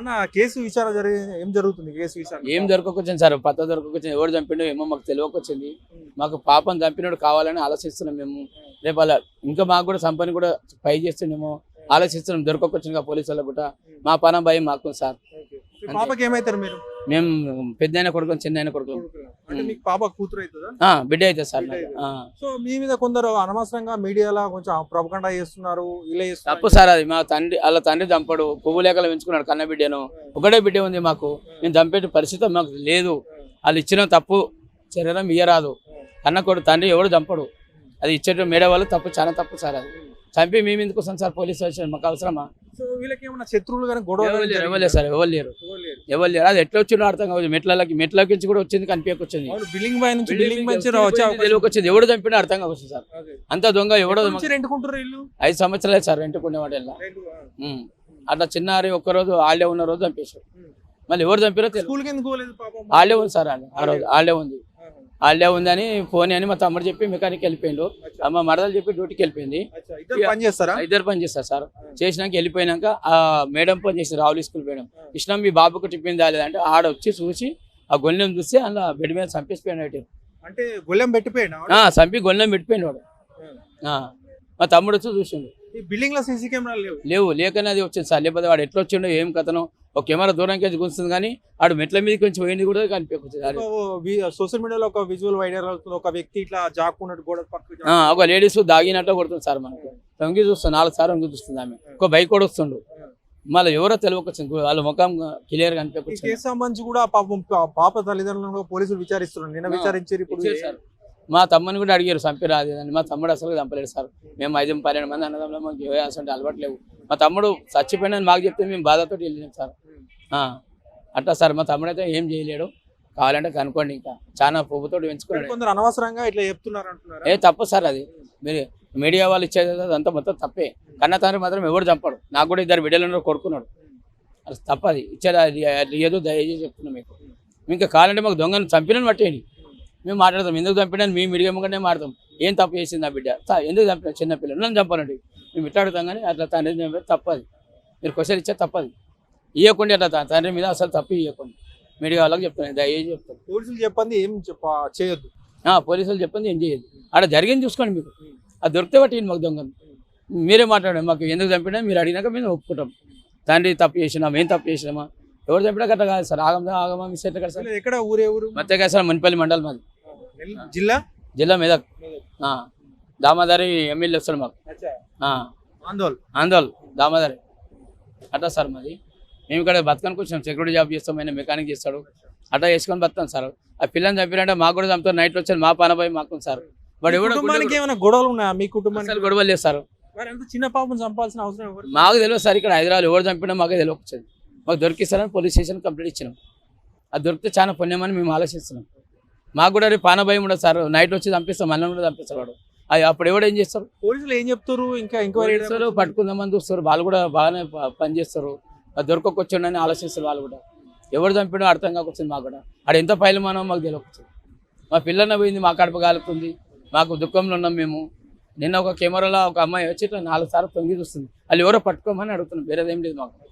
అన్న కేసు విచారణ జరిగి ఏం జరుగుతుంది కేసు విచారణ? ఏం దొరకకొచ్చింది సార్? పత్త దొరకకొచ్చింది ఎవరు చంపిండో ఏమో మాకు తెలియకొచ్చింది. మాకు పాపం చంపినోడు కావాలని ఆలోచిస్తున్నాం మేము. రేపు అలా ఇంకా మాకు కూడా సంపని కూడా పై చేస్తుండేమో ఆలోచిస్తున్నాం. దొరకకొచ్చింది పోలీసు వాళ్ళకు కూడా. మా పన భయం మాకు సార్. పాపకి ఏమైతారు మీరు? మేము పెద్ద కొడుకు చిన్న కొడుకు అంటే మీకు పాప కూతురు అవుతుందా బిడ్డ అయితే సార్. సో మీ మీద కొందరు అనవసరంగా మీడియాలో కొంచెం ప్రపకండా చేస్తున్నారు ఇలా తప్పు సార్ అది. మా తండ్రి వాళ్ళ తండ్రి చంపడు. పువ్వు లేకలు పెంచుకున్నాడు కన్న బిడ్డను. ఒకటే బిడ్డ ఉంది మాకు. మేము చంపే పరిస్థితి మాకు లేదు. వాళ్ళు ఇచ్చిన తప్పు శరీరం ఇయ్యరాదు. కన్న కొడు తండ్రి ఎవడు చంపడు. అది ఇచ్చేట మేడ వాళ్ళు తప్పు చాలా తప్పు సార్ అది. చంపి మేము ఎందుకు వస్తాం సార్? పోలీస్ స్టేషన్ మాకు అవసరమా? సో వీళ్ళకి ఏమైనా శత్రువులు కానీ గొడవ ఎవరు లేరు, ఎవరు లేరు సార్ ఎవరు లేరు. ఎవరు లేరు. అది ఎట్లా వచ్చిందో అర్థం కాదు మెట్లకి మెట్లకి నుంచి కూడా వచ్చింది కనిపించకొచ్చింది బిల్డింగ్ పై నుంచి బిల్డింగ్ అవకాశం- వచ్చింది. ఎవడు చంపినా అర్థం కావచ్చు సార్. అంత దొంగ ఎవడో ఐదు సంవత్సరాలే సార్ రెంటుకునే వాడల్లా రెంట్ ఆ. ఉమ్. అట్లా చిన్నారి ఒక్కరోజు ఆళ్ళే ఉన్న రోజు చంపేశారు. మళ్ళీ ఎవరు చంపారో తెలియదు ఆళ్ళే ఉంది సార్ వాళ్ళు ఆ రోజు ఆళ్ళే ఉంది. ఆళ్ళే ఉందని ఫోన్ అని మా తమ్ముడు చెప్పి మెకానిక్ వెళ్ళిపోయిండు. అమ్మ మరదలు చెప్పి డ్యూటీకి వెళ్ళిపోయింది. ఇద్దరు పని చేస్తారా? సార్. చేసినాక వెళ్ళిపోయినాక ఆ మేడం పని చేస్తారు రావులి స్కూల్ మేడం. కృష్ణ మీ బాబుకు టిఫిన్ రాలేదంటే ఆడ వచ్చి చూసి ఆ గొల్లెం చూస్తే అలా బెడ్ మీద చంపేసిపోయినాడు అటు. గొల్లెం పెట్టిపోయినా ఆ చంపి గొల్లెం పెట్టిపోయినాడు. మా తమ్ముడు వచ్చి చూసిండు. ఈ బిల్డింగ్లో సీసీ కెమెరాలు లేవు? లేవు లేకనే అది వచ్చింది సార్. లేకపోతే వాడు ఎట్లా వచ్చిండో ఏం కథనో ఒక కెమెరా దూరంకి వచ్చి గుంస్తుంది కానీ ఆడు మెట్ల మీదకి వచ్చి పోయింది కూడా కనిపించదు సోషల్ మీడియాలో ఒక విజువల్ వైరల్ అవుతుంది. ఒక వ్యక్తి ఇట్లా జాక్కున్నట్టు గోడ ఒక లేడీస్ దాగినట్టు కొడుతుంది సార్ మనకు. తొంగి చూస్తుంది నాలుగు సార్లు వంగి చూస్తుంది ఆమె. ఒక బైక్ కూడా వస్తుండు. మళ్ళీ ఎవరో తెలియకొచ్చింది వాళ్ళ ముఖం క్లియర్గా కేసు సంబంధించి కూడా పాపం పాప తల్లిదండ్రులను కూడా పోలీసులు విచారిస్తున్నారు. నిన్న విచారించారు ఇప్పుడు మా తమ్ముని కూడా అడిగారు చంపిరాదు అని. మా తమ్ముడు అసలు చంపలేడు సార్. మేము ఐదు పన్నెండు మంది అన్నదమ్ములు మాకు ఏ అసలు అలవాటు లేవు. మా తమ్ముడు చచ్చిపోయినని మాకు చెప్తే మేము బాధతో వెళ్ళినాం సార్. ఆ, అట్లా సార్ మా తమ్ముడు అయితే ఏం చేయలేడు. కావాలంటే కనుక్కోండి ఇంకా. చాలా పువ్వుతో పెంచుకున్నాడు. కొందరు అనవసరంగా ఇట్లా చెప్తున్నారు అంటున్నారు? ఏ తప్పు సార్ అది. మీరు మీడియా వాళ్ళు ఇచ్చేది అదంతా మొత్తం తప్పే. కన్న తండ్రి మాత్రం ఎవరు చంపడు. నాకు కూడా ఇద్దరు బిడ్డలు కొడుకున్నాడు. అది తప్పది. ఇచ్చేది ఏదో దయచేసి చెప్తున్నాం మీకు. ఇంకా కావాలంటే మాకు దొంగను చంపినని పట్టేయండి. మేము మాట్లాడతాం. ఎందుకు చంపినని మేము మీడియా ముంగనే మాట్లాడతాం. ఏం తప్పు చేసింది ఆ బిడ్డ? ఎందుకు చంపిన చిన్న పిల్లలు నన్ను చంపాలండి మేము ఇట్లా అడుగుతాం కానీ అట్లా తండ్రి తప్పది. మీరు క్వశ్చన్ ఇచ్చే తప్పది. ఇవ్వకుండా అట్లా తండ్రి మీద అసలు తప్పు ఇవ్వకుండా మీడియా వాళ్ళకి చెప్తాను దయచేసి చెప్తాను పోలీసులు చెప్పండి ఏం చెప్ప చేయొద్దు. ఆ, పోలీసులు చెప్పింది ఏం చేయదు ఆడ జరిగింది చూసుకోండి మీకు అది దొరికితే పట్టింది మాకు దొంగను మీరే మాట్లాడండి మాకు ఎందుకు చంపినా మీరు అడిగినాక మేము ఒప్పుకుంటాం. తండ్రి తప్పు చేసినా మేము తప్పు చేసినామా? ఎవరు చంపినా గట్ట కాదు సార్. ఆగమ ఆగమా మిస్ ఎట్లా కదా సార్ ఎక్కడ ఊరే ఊరు? మత్తే సార్ మునిపల్లి మండలం మాది. జిల్లా? జిల్లా మెదక్. ఆ, దామోదరి ఎమ్మెల్యే వస్తాడు మాకు. ఆ, ఆందోళన ఆందోళ్ దామోదరి. అట్లా సార్ మాది. మేము ఇక్కడ బతకానికి వచ్చాం. సెక్యూరిటీ జాబ్ చేస్తాం ఆయన మెకానిక్ చేస్తాడు. అట్లా చేసుకొని బతాం సార్. ఆ పిల్లని చంపినంటే మాకు కూడా చంపుతారు. నైట్లో వచ్చారు మా పాన పోయి మాకు సార్. కుటుంబానికి ఏమైనా గొడవలు ఉన్నాయా? మీ కుటుంబానికి? గొడవలు లేదు సార్. చిన్న పాపం చంపాల్సిన అవసరం మాకు తెలియదు సార్ ఇక్కడ హైదరాబాద్ ఎవరు చంపినా మాకే తెలియకొచ్చేది మాకు దొరికిస్తారని పోలీస్ స్టేషన్ కంప్లీట్ ఇచ్చినాం. అది దొరికితే చాలా పుణ్యమని మేము ఆలోచిస్తున్నాం. మాకు కూడా రేపు పాన భయం ఉండదు సార్. నైట్ వచ్చి చంపిస్తాం మళ్ళీ కూడా చంపిస్తాడు వాడు. అది అప్పుడు ఎవడు ఏం చేస్తారు? పోలీసులు ఏం చెప్తారు? ఇంకా ఎంక్వైరీ పోలీసులు పట్టుకుందామని చూస్తారు. వాళ్ళు కూడా బాగానే పని చేస్తారు. దొరకొచ్చిండని ఆలోచిస్తారు వాళ్ళు కూడా. ఎవరు చంపినా అర్థం కాకొచ్చింది మాకు కూడా. ఆడ ఎంత పైలు మనం మాకు తెలియకొచ్చింది మా పిల్లన్న పోయింది మా కడప కాలుతుంది మాకు దుఃఖంలో ఉన్నాం మేము. నిన్న ఒక కెమెరాలో ఒక అమ్మాయి వచ్చి నాలుగు సార్లు తొంగి చూస్తుంది. వాళ్ళు ఎవరో పట్టుకోమని అడుగుతున్నాం వేరేదేం లేదు మాకు.